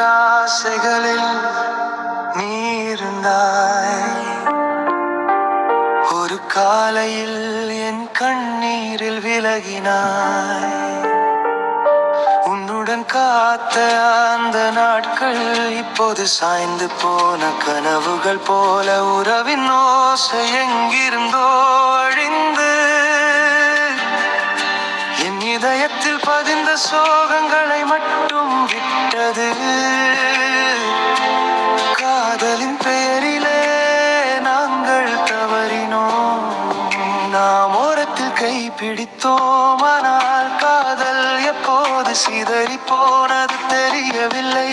ஆசைகளில் நீ இருந்தாய் ஒரு காலையில் என் கண்ணீரில் விலகினாய். உன்னுடன் காத்த அந்த நாட்கள் இப்போது சாய்ந்து போன கனவுகள் போல உறவின் ஓசை எங்கிருந்தோ அழிந்து. என் இதயத்தில் பதிந்த சோகங்கள் கை பிடித்தோமானால் காதல் எப்போது சிதறி போனது தெரியவில்லை.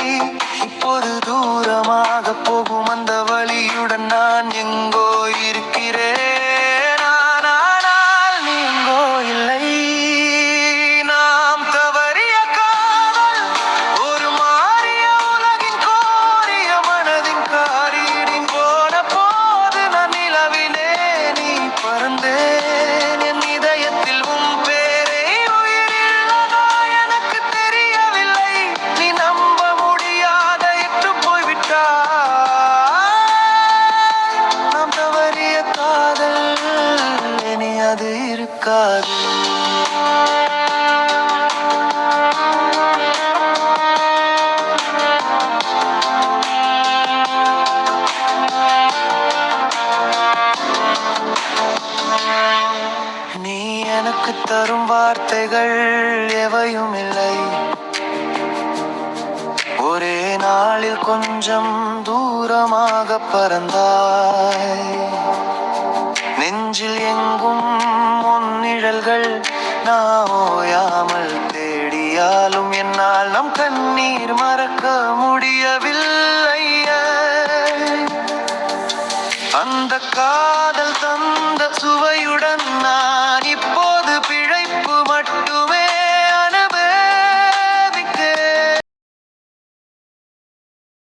நடக்காது நீ எனக்கு தரும் வார்த்தைகள் எவையும் இல்லை. ஒரே நாளில் கொஞ்சம் தூரமாக பறந்தாய். நெஞ்சில் எங்கும் நிழல்கள் நான் ஓயாமல் தேடியாலும் என்னால் நம் கண்ணீர் மறக்க முடியவில்லை அந்த காதல் தந்த சுவையுடன்